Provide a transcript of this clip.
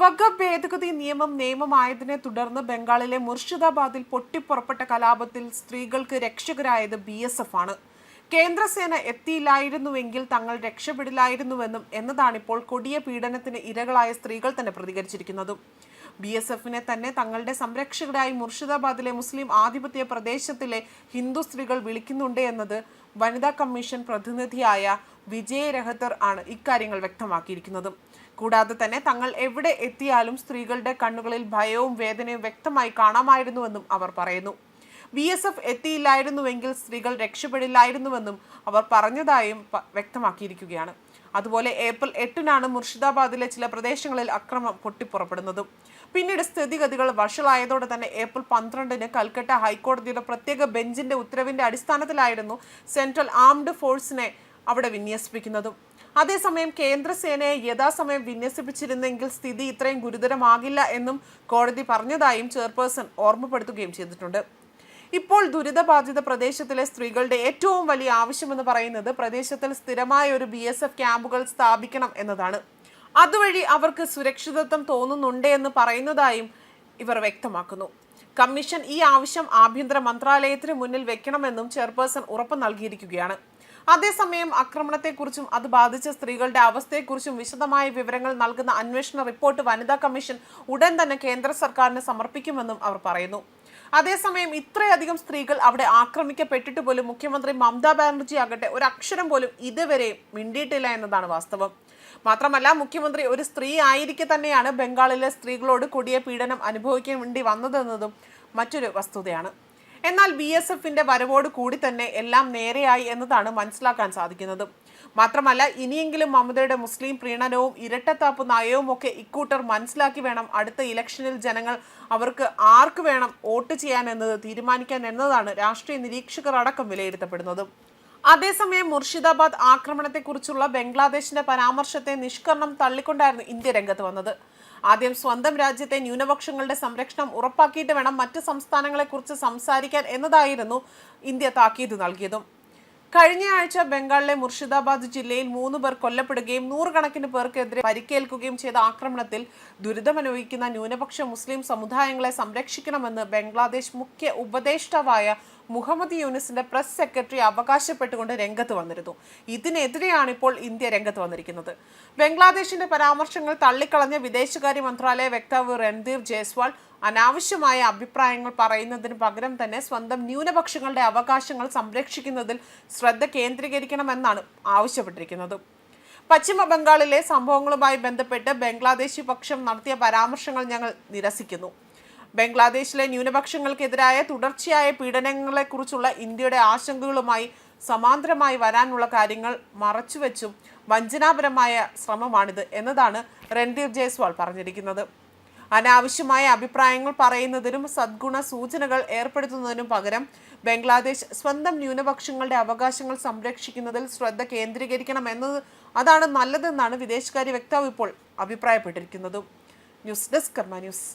വഖഫ് ഭേദഗതി നിയമം നിയമമായതിനെ തുടർന്ന് ബംഗാളിലെ മുർഷിദാബാദിൽ പൊട്ടിപ്പുറപ്പെട്ട കലാപത്തിൽ സ്ത്രീകൾക്ക് രക്ഷകരായത് ബി എസ് എഫ് ആണ്. കേന്ദ്രസേന എത്തിയില്ലായിരുന്നുവെങ്കിൽ തങ്ങൾ രക്ഷപ്പെടില്ലായിരുന്നുവെന്നും എന്നതാണിപ്പോൾ കൊടിയ പീഡനത്തിന് ഇരകളായ സ്ത്രീകൾ തന്നെ പ്രതികരിച്ചിരിക്കുന്നതും. ബി എസ് എഫിനെ തന്നെ തങ്ങളുടെ സംരക്ഷകരായി മുർഷിദാബാദിലെ മുസ്ലിം ആധിപത്യ പ്രദേശത്തിലെ ഹിന്ദു സ്ത്രീകൾ വിളിക്കുന്നുണ്ട് എന്നത് വനിതാ കമ്മീഷൻ പ്രതിനിധിയായ വിജയ് രഹത്തർ ആണ് ഇക്കാര്യങ്ങൾ വ്യക്തമാക്കിയിരിക്കുന്നത്. കൂടാതെ തന്നെ തങ്ങൾ എവിടെ എത്തിയാലും സ്ത്രീകളുടെ കണ്ണുകളിൽ ഭയവും വേദനയും വ്യക്തമായി കാണാമായിരുന്നുവെന്നും അവർ പറയുന്നു. ബി എസ് എഫ് എത്തിയില്ലായിരുന്നുവെങ്കിൽ സ്ത്രീകൾ രക്ഷപ്പെടില്ലായിരുന്നുവെന്നും അവർ പറഞ്ഞതായും വ്യക്തമാക്കിയിരിക്കുകയാണ്. അതുപോലെ ഏപ്രിൽ എട്ടിനാണ് മുർഷിദാബാദിലെ ചില പ്രദേശങ്ങളിൽ അക്രമം പൊട്ടിപ്പുറപ്പെടുന്നതും. പിന്നീട് സ്ഥിതിഗതികൾ വഷളായതോടെ തന്നെ ഏപ്രിൽ പന്ത്രണ്ടിന് കൽക്കട്ട ഹൈക്കോടതിയുടെ പ്രത്യേക ബെഞ്ചിന്റെ ഉത്തരവിന്റെ അടിസ്ഥാനത്തിലായിരുന്നു സെൻട്രൽ ആംഡ് ഫോഴ്സിനെ അവിടെ വിന്യസിപ്പിക്കുന്നതും. അതേസമയം കേന്ദ്രസേനയെ യഥാസമയം വിന്യസിപ്പിച്ചിരുന്നെങ്കിൽ സ്ഥിതി ഇത്രയും ഗുരുതരമാകില്ല എന്നും കോടതി പറഞ്ഞതായും ചെയർപേഴ്സൺ ഓർമ്മപ്പെടുത്തുകയും ചെയ്തിട്ടുണ്ട്. ഇപ്പോൾ ദുരിതബാധിത പ്രദേശത്തിലെ സ്ത്രീകളുടെ ഏറ്റവും വലിയ ആവശ്യമെന്ന് പറയുന്നത് പ്രദേശത്തിൽ സ്ഥിരമായ ഒരു ബി എസ് എഫ് ക്യാമ്പുകൾ സ്ഥാപിക്കണം എന്നതാണ്. അതുവഴി അവർക്ക് സുരക്ഷിതത്വം തോന്നുന്നുണ്ട് എന്ന് പറയുന്നതായും ഇവർ വ്യക്തമാക്കുന്നു. കമ്മീഷൻ ഈ ആവശ്യം ആഭ്യന്തര മന്ത്രാലയത്തിന് മുന്നിൽ വെക്കണമെന്നും ചെയർപേഴ്സൺ ഉറപ്പ് നൽകിയിരിക്കുകയാണ്. അതേസമയം ആക്രമണത്തെക്കുറിച്ചും അത് ബാധിച്ച സ്ത്രീകളുടെ അവസ്ഥയെക്കുറിച്ചും വിശദമായ വിവരങ്ങൾ നൽകുന്ന അന്വേഷണ റിപ്പോർട്ട് വനിതാ കമ്മീഷൻ ഉടൻ തന്നെ കേന്ദ്ര സർക്കാരിന് സമർപ്പിക്കുമെന്നും അവർ പറയുന്നു. അതേസമയം ഇത്രയധികം സ്ത്രീകൾ അവിടെ ആക്രമിക്കപ്പെട്ടിട്ട് പോലും മുഖ്യമന്ത്രി മമതാ ബാനർജി ആകട്ടെ ഒരു അക്ഷരം പോലും ഇതുവരെ മിണ്ടിയിട്ടില്ല എന്നതാണ് വാസ്തവം. മാത്രമല്ല മുഖ്യമന്ത്രി ഒരു സ്ത്രീ ആയിരിക്കെ തന്നെയാണ് ബംഗാളിലെ സ്ത്രീകളോട് കൊടിയ പീഡനം അനുഭവിക്കേണ്ടി വന്നതെന്നതും മറ്റൊരു വസ്തുതയാണ്. എന്നാൽ ബി എസ് എഫിന്റെ വരവോട് കൂടി തന്നെ എല്ലാം നേരെയായി എന്നതാണ് മനസ്സിലാക്കാൻ സാധിക്കുന്നത്. മാത്രമല്ല ഇനിയെങ്കിലും മമതയുടെ മുസ്ലിം പ്രീണനവും ഇരട്ടത്താപ്പ് നയവും ഒക്കെ ഇക്കൂട്ടർ മനസ്സിലാക്കി വേണം അടുത്ത ഇലക്ഷനിൽ ജനങ്ങൾ അവർക്ക് ആർക്ക് വേണം വോട്ട് ചെയ്യാൻ എന്നത് തീരുമാനിക്കാൻ എന്നതാണ് രാഷ്ട്രീയ നിരീക്ഷകർ അടക്കം വിലയിരുത്തപ്പെടുന്നത്. അതേസമയം മുർഷിദാബാദ് ആക്രമണത്തെക്കുറിച്ചുള്ള ബംഗ്ലാദേശിന്റെ പരാമർശത്തെ നിഷ്കരണം തള്ളിക്കൊണ്ടായിരുന്നു ഇന്ത്യ രംഗത്ത് വന്നത്. ആദ്യം സ്വന്തം രാജ്യത്തെ ന്യൂനപക്ഷങ്ങളുടെ സംരക്ഷണം ഉറപ്പാക്കിയിട്ട് വേണം മറ്റ് സംസ്ഥാനങ്ങളെക്കുറിച്ച് സംസാരിക്കാൻ എന്നതായിരുന്നു ഇന്ത്യ താക്കീത് നൽകിയതും. കഴിഞ്ഞ ആഴ്ച ബംഗാളിലെ മുർഷിദാബാദ് ജില്ലയിൽ മൂന്ന് പേർ കൊല്ലപ്പെടുകയും നൂറുകണക്കിന് പേർക്കെതിരെ പരിക്കേൽക്കുകയും ചെയ്ത ആക്രമണത്തിൽ ദുരിതമനുഭവിക്കുന്ന ന്യൂനപക്ഷ മുസ്ലിം സമുദായങ്ങളെ സംരക്ഷിക്കണമെന്ന് ബംഗ്ലാദേശ് മുഖ്യ ഉപദേഷ്ടാവായ മുഹമ്മദ് യൂനിസിന്റെ പ്രസ് സെക്രട്ടറി അവകാശപ്പെട്ടുകൊണ്ട് രംഗത്ത് വന്നിരുന്നു. ഇതിനെതിരെയാണ് ഇപ്പോൾ ഇന്ത്യ രംഗത്ത് വന്നിരിക്കുന്നത്. ബംഗ്ലാദേശിന്റെ പരാമർശങ്ങൾ തള്ളിക്കളഞ്ഞ വിദേശകാര്യ മന്ത്രാലയ വക്താവ് രൺദീപ് ജയ്സ്വാൾ അനാവശ്യമായ അഭിപ്രായങ്ങൾ പറയുന്നതിന് പകരം തന്നെ സ്വന്തം ന്യൂനപക്ഷങ്ങളുടെ അവകാശങ്ങൾ സംരക്ഷിക്കുന്നതിൽ ശ്രദ്ധ കേന്ദ്രീകരിക്കണമെന്നാണ് ആവശ്യപ്പെട്ടിരിക്കുന്നത്. പശ്ചിമ ബംഗാളിലെ സംഭവങ്ങളുമായി ബന്ധപ്പെട്ട് ബംഗ്ലാദേശി പക്ഷം നടത്തിയ പരാമർശങ്ങൾ ഞങ്ങൾ നിരസിക്കുന്നു. ബംഗ്ലാദേശിലെ ന്യൂനപക്ഷങ്ങൾക്കെതിരായ തുടർച്ചയായ പീഡനങ്ങളെക്കുറിച്ചുള്ള ഇന്ത്യയുടെ ആശങ്കകളുമായി സമാന്തരമായി വരാനുള്ള കാര്യങ്ങൾ മറച്ചുവെച്ചും വഞ്ചനാപരമായ ശ്രമമാണിത് എന്നതാണ് രൺധീർ ജയ്സ്വാൾ പറഞ്ഞിരിക്കുന്നത്. അനാവശ്യമായ അഭിപ്രായങ്ങൾ പറയുന്നതിനും സദ്ഗുണ സൂചനകൾ ഏർപ്പെടുത്തുന്നതിനും പകരം ബംഗ്ലാദേശ് സ്വന്തം ന്യൂനപക്ഷങ്ങളുടെ അവകാശങ്ങൾ സംരക്ഷിക്കുന്നതിൽ ശ്രദ്ധ കേന്ദ്രീകരിക്കണം എന്നത് അതാണ് നല്ലതെന്നാണ് വിദേശകാര്യ വക്താവ് ഇപ്പോൾ അഭിപ്രായപ്പെട്ടിരിക്കുന്നത്. News desk Karma news.